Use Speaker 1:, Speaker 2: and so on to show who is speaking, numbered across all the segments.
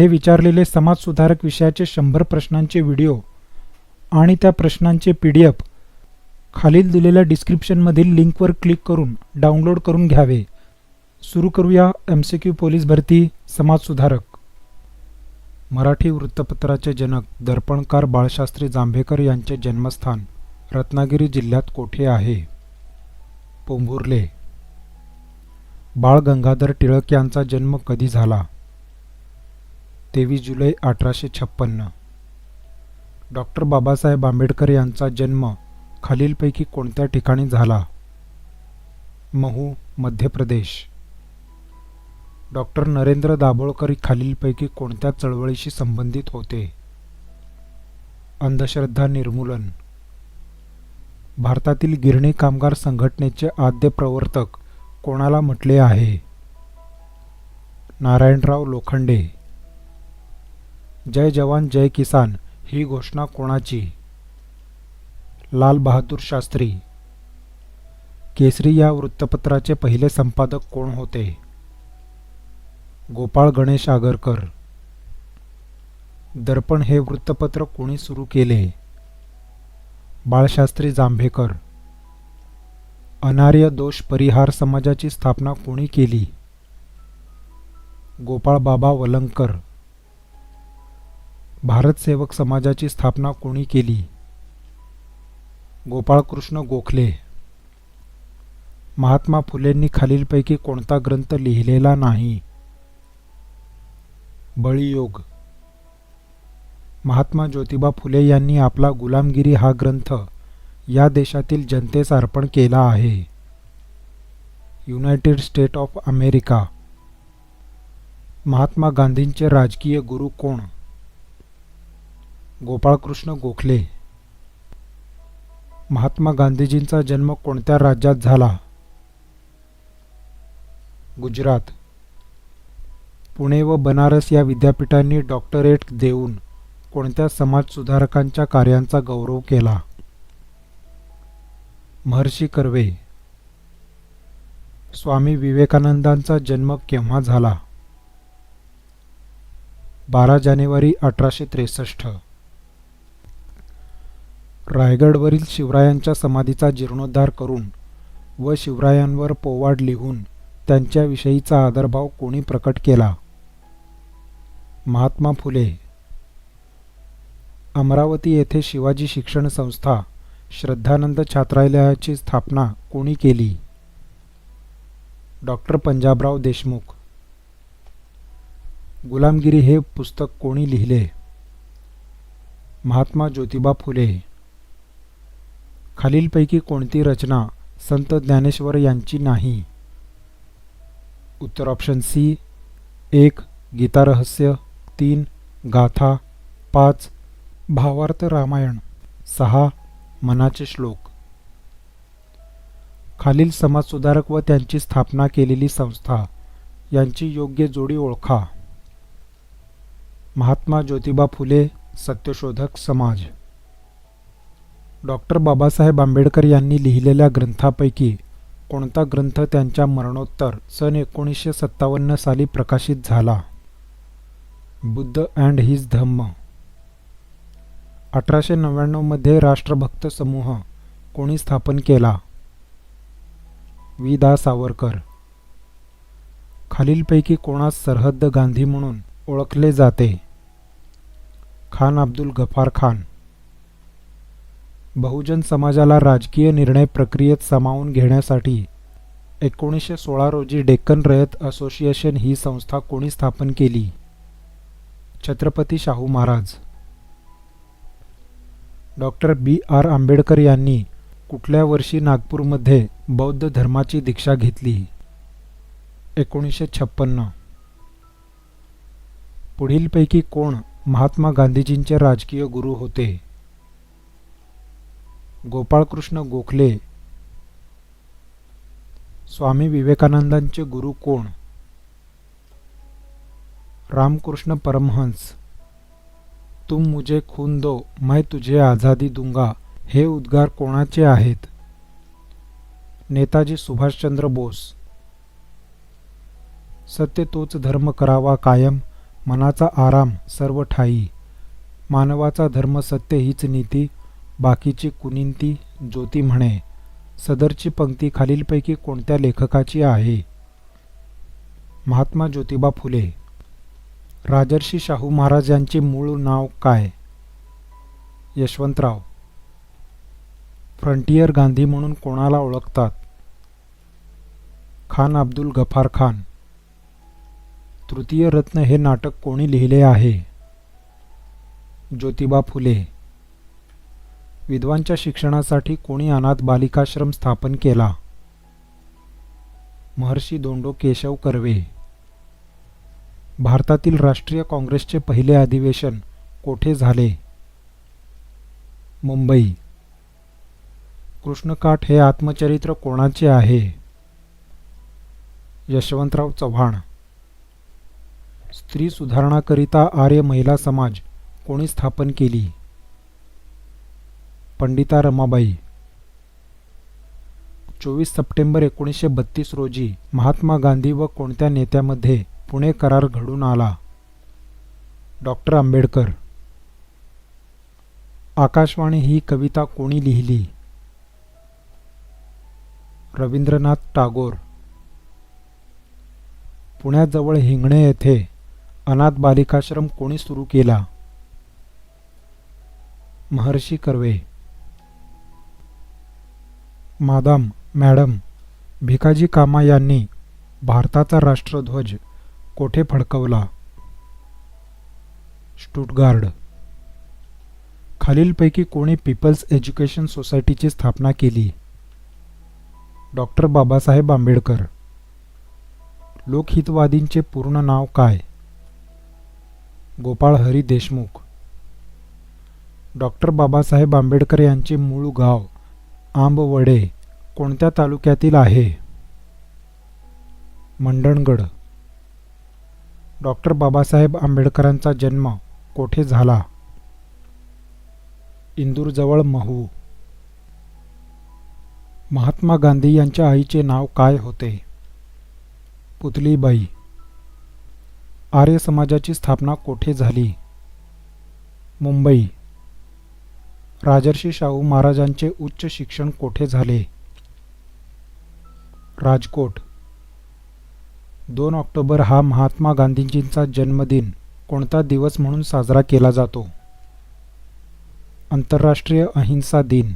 Speaker 1: हे विचारलेले समाजसुधारक विषयाचे शंभर प्रश्नांचे व्हिडिओ आणि त्या प्रश्नांचे पी डी एफ खालील दिलेल्या डिस्क्रिप्शनमधील लिंकवर क्लिक करून डाउनलोड करून घ्यावे. सुरू करूया एम सी क्यू पोलीस भरती समाजसुधारक. मराठी वृत्तपत्राचे जनक दर्पणकार बाळशास्त्री जांभेकर यांचे जन्मस्थान रत्नागिरी जिल्ह्यात कोठे आहे? पोंभुर्ले. बाळ गंगाधर टिळक यांचा जन्म कधी झाला? तेवीस जुलै अठराशे छप्पन्न. डॉक्टर बाबासाहेब आंबेडकर यांचा जन्म खालीलपैकी कोणत्या ठिकाणी झाला? महू मध्य प्रदेश. डॉक्टर नरेंद्र दाभोळकर खालीलपैकी कोणत्या चळवळीशी संबंधित होते? अंधश्रद्धा निर्मूलन. भारतातील गिरणी कामगार संघटनेचे आद्य प्रवर्तक कोणाला म्हटले आहे? नारायणराव लोखंडे. जय जवान जय किसान ही घोषणा कोणाची? लाल बहादूर शास्त्री. केसरी या वृत्तपत्राचे पहिले संपादक कोण होते? गोपाळ गणेश आगरकर. दर्पण हे वृत्तपत्र कोणी सुरू केले? बाळशास्त्री जांभेकर. अनार्य दोष परिहार समाजाची स्थापना कोणी केली? गोपाळ बाबा वलंकर. भारतसेवक समाजाची स्थापना कोणी केली? गोपाळकृष्ण गोखले. महात्मा फुलेंनी खालीलपैकी कोणता ग्रंथ लिहिलेला नाही? बळीयोग. महात्मा ज्योतिबा फुले यांनी आपला गुलामगिरी हा ग्रंथ या देशातील जनतेस अर्पण केला आहे. United State of America. Mahatma गांधींचे राजकीय गुरु कोण? गोपाळकृष्ण गोखले. महात्मा गांधीजींचा जन्म कोणत्या राज्यात झाला? गुजरात. पुणे व बनारस या विद्यापीठांनी डॉक्टरेट देऊन कोणत्या समाजसुधारकांच्या कार्यांचा गौरव केला? महर्षी कर्वे. स्वामी विवेकानंदांचा जन्म केव्हा झाला? बारा जानेवारी अठराशे त्रेसष्ट. रायगडवरील शिवरायांच्या समाधीचा जीर्णोद्धार करून व शिवरायांवर पोवाड लिहून त्यांच्याविषयीचा आदरभाव कोणी प्रकट केला? महात्मा फुले. अमरावती येथे शिवाजी शिक्षण संस्था श्रद्धानंद छात्रालयाची स्थापना कोणी केली? डॉक्टर पंजाबराव देशमुख. गुलामगिरी हे पुस्तक कोणी लिहिले? महात्मा ज्योतिबा फुले. खालीलपैकी कोणती रचना संत ज्ञानेश्वर यांची नाही? उत्तर ऑप्शन सी एक गीतारहस्य तीन गाथा पाच भावार्थ रामायण सहा मनाचे श्लोक. खालील समाजसुधारक व त्यांची स्थापना केलेली संस्था यांची योग्य जोडी ओळखा. महात्मा ज्योतिबा फुले सत्यशोधक समाज. डॉक्टर बाबासाहेब आंबेडकर यांनी लिहिलेल्या ग्रंथापैकी कोणता ग्रंथ त्यांच्या मरणोत्तर सन एकोणीसशे सत्तावन्न साली प्रकाशित झाला? Buddha and his Dhamma. अठराशे नव्याण्णवमध्ये राष्ट्रभक्त समूह कोणी स्थापन केला? वि दा सावरकर. खालीलपैकी कोणास सरहद्द गांधी म्हणून ओळखले जाते? खान अब्दुल गफार खान. बहुजन समाजाला राजकीय निर्णय प्रक्रियेत सामावून घेण्यासाठी एकोणीसशे सोळा रोजी डेक्कन रयत असोसिएशन ही संस्था कोणी स्थापन केली? Chhatrapati Shahu Maharaj. Doctor B. R. Ambedkar यांनी कुठल्या वर्षी नागपूरमध्ये बौद्ध धर्माची दीक्षा घेतली? एकोणीसशे छप्पन्न. पुढीलपैकी कोण महात्मा गांधीजींचे राजकीय गुरु होते? गोपाळकृष्ण गोखले. स्वामी विवेकानंदांचे गुरु कोण? रामकृष्ण परमहंस. तुम मुझे खून दो मैं तुझे आझादी दूंगा. हे उद्गार कोणाचे आहेत? नेताजी सुभाषचंद्र बोस. सत्य तोच धर्म करावा कायम मनाचा आराम सर्व ठाई मानवाचा धर्म सत्य हीच नीती बाकीची कुनिंती ज्योती म्हणे सदरची पंक्ती खालीलपैकी कोणत्या लेखकाची आहे महात्मा ज्योतिबा फुले राजर्षी शाहू महाराज यांचे मूळ नाव काय यशवंतराव फ्रंटियर गांधी म्हणून कोणाला ओळखतात खान अब्दुल गफार खान तृतीय रत्न हे नाटक कोणी लिहिले आहे ज्योतिबा फुले विधवांच्या शिक्षणासाठी कोणी अनाथ बालिकाश्रम स्थापन केला? महर्षी दोंडो केशव कर्वे. भारतातील राष्ट्रीय काँग्रेसचे पहिले अधिवेशन कोठे झाले? मुंबई. कृष्णकाठ हे आत्मचरित्र कोणाचे आहे? यशवंतराव चव्हाण. स्त्री सुधारणाकरिता आर्य महिला समाज कोणी स्थापन केली? पंडिता रमाबाई. चोवीस सप्टेंबर एकोणीसशे बत्तीस रोजी महात्मा गांधी व कोणत्या नेत्यामध्ये पुणे करार घडून आला? डॉक्टर आंबेडकर. आकाशवाणी ही कविता कोणी लिहिली? रवींद्रनाथ टागोर. पुण्याजवळ हिंगणे येथे अनाथ बालिकाश्रम कोणी सुरू केला? महर्षी कर्वे. मादाम मॅडम भिकाजी कामा यांनी भारताचा राष्ट्रध्वज कोठे फडकवला? स्टुटगार्ड. खालीलपैकी कोणी पीपल्स एज्युकेशन सोसायटीची स्थापना केली? डॉक्टर बाबासाहेब आंबेडकर. लोकहितवादींचे पूर्ण नाव काय? गोपाळ हरी देशमुख. डॉक्टर बाबासाहेब आंबेडकर यांचे मूळ गाव आंबवडे कोणत्या तालुक्यातील आहे? मंडणगड. डॉक्टर बाबासाहेब आंबेडकरांचा जन्म कोठे झाला? इंदूरजवळ महू. महात्मा गांधी यांच्या आईचे नाव काय होते? पुतलीबाई. आर्य समाजाची स्थापना कोठे झाली? मुंबई. राजर्षी शाहू महाराजांचे उच्च शिक्षण कोठे झाले? राजकोट. दोन ऑक्टोबर हा महात्मा गांधीजींचा जन्मदिन. कोणता दिवस म्हणून साजरा केला जातो? आंतरराष्ट्रीय अहिंसा दिन.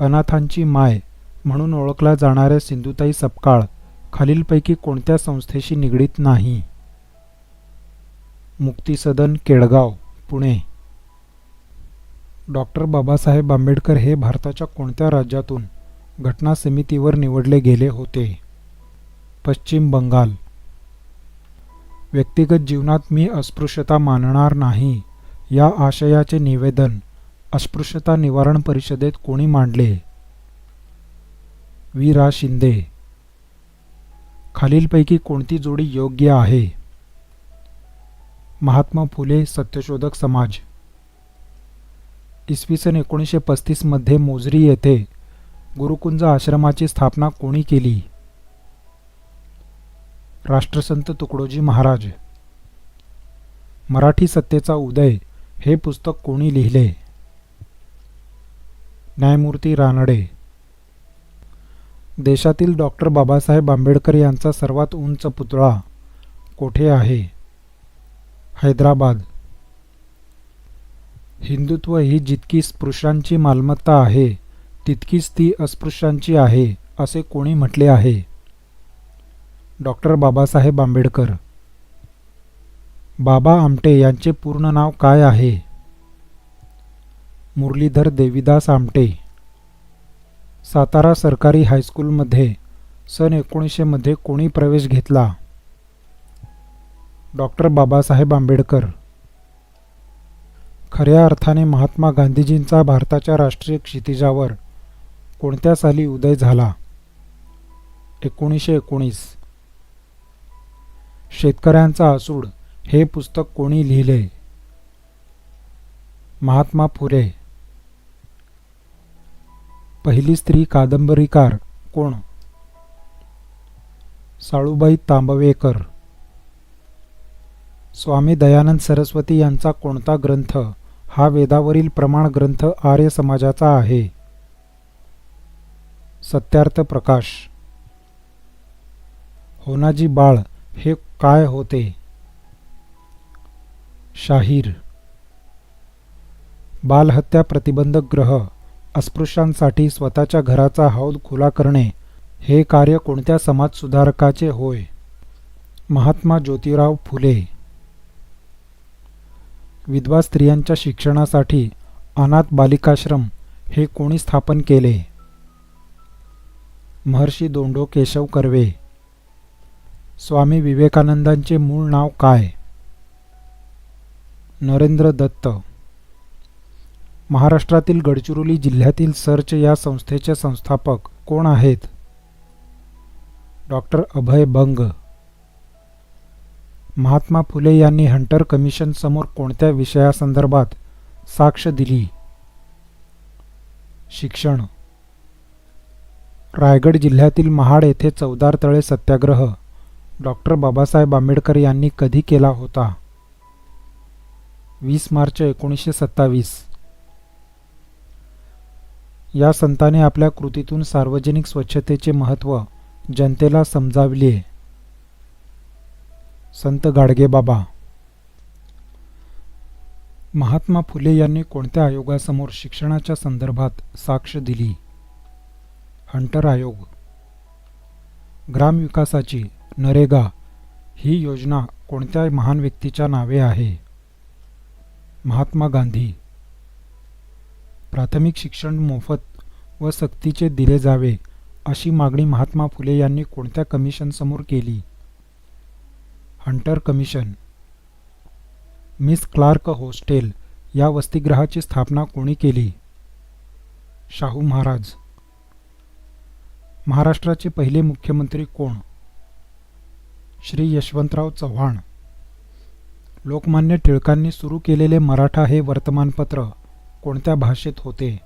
Speaker 1: अनाथांची माय म्हणून ओळखला जाणाऱ्या सिंधुताई सपकाळ खालीलपैकी कोणत्या संस्थेशी निगडीत नाही? मुक्तिसदन केळगाव पुणे. डॉक्टर बाबासाहेब आंबेडकर हे भारताच्या कोणत्या राज्यातून घटना समितीवर निवडले गेले होते? पश्चिम बंगाल. व्यक्तिगत जीवनात मी अस्पृश्यता मानणार नाही. या आशयाचे निवेदन अस्पृश्यता निवारण परिषदेत कोणी मांडले? वी रा शिंदे. खालीलपैकी कोणती जोडी योग्य आहे? महात्मा फुले सत्यशोधक समाज. इसवी सन एकोणीसशे पस्तीसमध्ये मोजरी येथे गुरुकुंज आश्रमाची स्थापना कोणी केली? राष्ट्रसंत तुकडोजी महाराज. मराठी सत्तेचा उदय हे पुस्तक कोणी लिहिले? न्यायमूर्ती रानडे. देशातील डॉक्टर बाबासाहेब आंबेडकर यांचा सर्वात उंच पुतळा कोठे आहे? हैदराबाद. हिंदुत्व ही जितकी स्पृशांची मालमत्ता आहे तितकीच ती अस्पृश्यांची आहे असे कोणी म्हटले आहे. डॉक्टर बाबासाहेब आंबेडकर. बाबा आमटे यांचे पूर्ण नाव काय आहे? मुरलीधर देवीदास आमटे. सातारा सरकारी हायस्कूलमध्ये सन एकोणीसशेमध्ये कोणी प्रवेश घेतला? डॉक्टर बाबासाहेब आंबेडकर. खऱ्या अर्थाने महात्मा गांधीजींचा भारताच्या राष्ट्रीय क्षितिजावर कोणत्या साली उदय झाला? एकोणीसशे एकोणीस. शेतकऱ्यांचा आसूड हे पुस्तक कोणी लिहिले? महात्मा फुले पहिली स्त्री कादंबरीकार कोण? साळूबाई तांबवेकर. स्वामी दयानंद सरस्वती यांचा कोणता ग्रंथ? हा वेदावरील प्रमाण ग्रंथ आर्य समाजाचा आहे. सत्यार्थ प्रकाश. होनाजी बाळ हे काय होते? शाहीर. बालहत्या प्रतिबंधक ग्रह अस्पृश्यांसाठी स्वतःच्या घराचा हौद खुला करणे हे कार्य कोणत्या समाजसुधारकाचे होय? महात्मा ज्योतिराव फुले. विधवा स्त्रियांच्या शिक्षणासाठी अनाथ बालिकाश्रम हे कोणी स्थापन केले? महर्षी दोंडो केशव कर्वे. स्वामी विवेकानंदांचे मूळ नाव काय? नरेंद्र दत्त. महाराष्ट्रातील गडचिरोली जिल्ह्यातील सर्च या संस्थेचे संस्थापक कोण आहेत? डॉक्टर अभय बंग. महात्मा फुले यांनी हंटर कमिशनसमोर कोणत्या विषयासंदर्भात साक्ष दिली? शिक्षण. रायगड जिल्ह्यातील महाड येथे चौदार तळे सत्याग्रह. डॉक्टर बाबासाहेब आंबेडकर यांनी कधी केला होता? वीस मार्च एकोणीसशे सत्तावीस. या संताने आपल्या कृतीतून सार्वजनिक स्वच्छतेचे महत्त्व जनतेला समजावले. संत गाडगेबाबा महात्मा फुले यांनी कोणत्या आयोगासमोर शिक्षणाच्या संदर्भात साक्ष दिली? हंटर आयोग. ग्रामविकासाची नरेगा ही योजना कोणत्या महान व्यक्तीच्या नावे आहे? महात्मा गांधी. प्राथमिक शिक्षण मोफत व सक्तीचे दिले जावे अशी मागणी महात्मा फुले यांनी कोणत्या कमिशनसमोर केली? Hunter commission miss Clark hostel या वसतिगृहाची स्थापना कोणी केली? शाहू महाराज. महाराष्ट्राचे पहिले मुख्यमंत्री कोण? श्री यशवंतराव चव्हाण. लोकमान्य टिळकांनी सुरू केलेले मराठा हे वर्तमानपत्र कोणत्या भाषेत होते?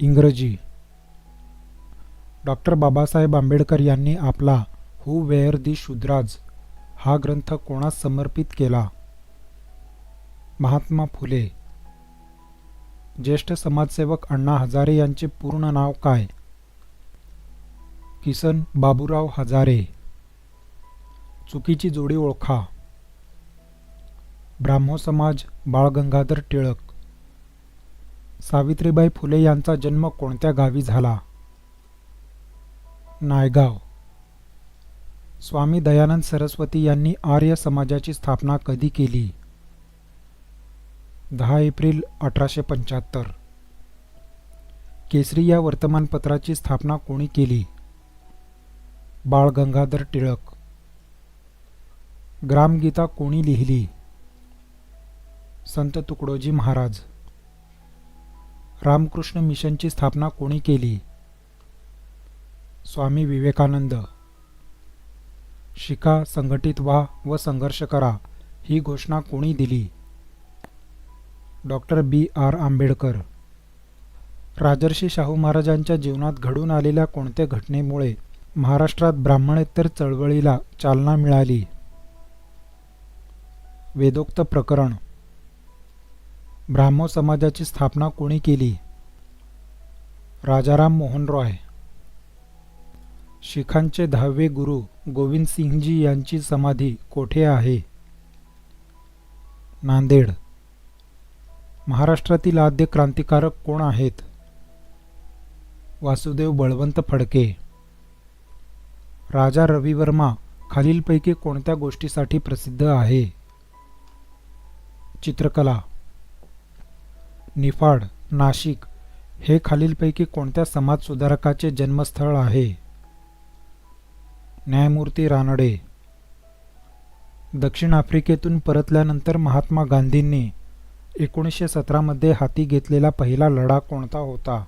Speaker 1: इंग्रजी. डॉक्टर बाबासाहेब आंबेडकर यांनी आपला हू वेअर दी शुद्राज हा ग्रंथ कोणास समर्पित केला? महात्मा फुले. ज्येष्ठ समाजसेवक अण्णा हजारे यांचे पूर्ण नाव काय? किसन बाबूराव हजारे. चुकीची जोडी ओळखा. ब्राह्मो समाज बाळ गंगाधर टिळक. सावित्रीबाई फुले यांचा जन्म कोणत्या गावी झाला? नायगाव. स्वामी दयानंद सरस्वती यांनी आर्य समाजाची स्थापना कधी केली? दहा एप्रिल अठराशे पंच्याहत्तर. केसरी या वर्तमानपत्राची स्थापना कोणी केली? बाळ गंगाधर टिळक. ग्रामगीता कोणी लिहिली? संत तुकडोजी महाराज. रामकृष्ण मिशनची स्थापना कोणी केली? स्वामी विवेकानंद. शिका संघटित व्हा व संघर्ष करा ही घोषणा कोणी दिली? Doctor B R Ambedkar. Rajarshi Shahu महाराजांच्या जीवनात घडून आलेल्या कोणत्या घटनेमुळे महाराष्ट्रात ब्राह्मणेतर चळवळीला चालना मिळाली? वेदोक्त प्रकरण. ब्राह्मो समाजाची स्थापना कोणी केली? राजाराम मोहन रॉय. शिखांचे दहावे गुरु गोविंद सिंगजी यांची समाधी कोठे आहे? नांदेड. महाराष्ट्रातील आद्य क्रांतिकारक कोण आहेत? वासुदेव बळवंत फडके. राजा रविवर्मा खालीलपैकी कोणत्या गोष्टीसाठी प्रसिद्ध आहे? चित्रकला. निफाड नाशिक हे खालीलपैकी कोणत्या समाजसुधारकाचे जन्मस्थळ आहे? न्यायमूर्ती रानडे. दक्षिण आफ्रिकेतून परतल्यानंतर महात्मा गांधींनी एकोणीसशे सतरामध्ये हाती घेतलेला पहिला लढा कोणता होता?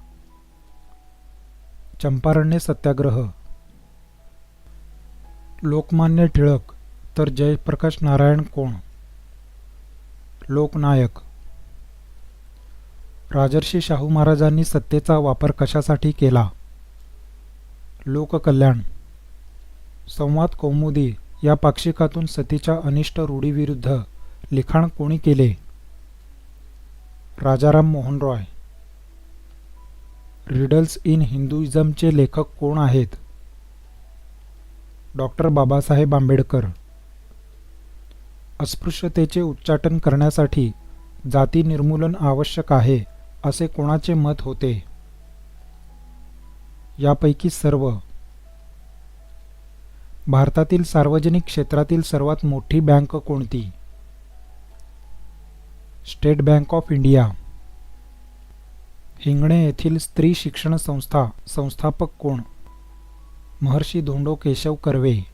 Speaker 1: चंपारण्य सत्याग्रह. लोकमान्य टिळक तर जयप्रकाश नारायण कोण? लोकनायक. राजर्षी शाहू महाराजांनी सत्तेचा वापर कशासाठी केला? लोककल्याण. संवाद कौमुदी या पाक्षिकातून सतीच्या अनिष्ट रूढीविरुद्ध लिखाण कोणी केले? राजाराम मोहन रॉय. रिडल्स इन हिंदुइझमचे लेखक कोण आहेत? डॉक्टर बाबासाहेब आंबेडकर. अस्पृश्यतेचे उच्चाटन करण्यासाठी जाती निर्मूलन आवश्यक आहे असे कोणाचे मत होते? यापैकी सर्व भारतातील सार्वजनिक क्षेत्रातील सर्वात मोठी बँक कोणती? State Bank of India. Hingane येथील स्त्री शिक्षण संस्था संस्थापक कोण? महर्षी धोंडो केशव कर्वे.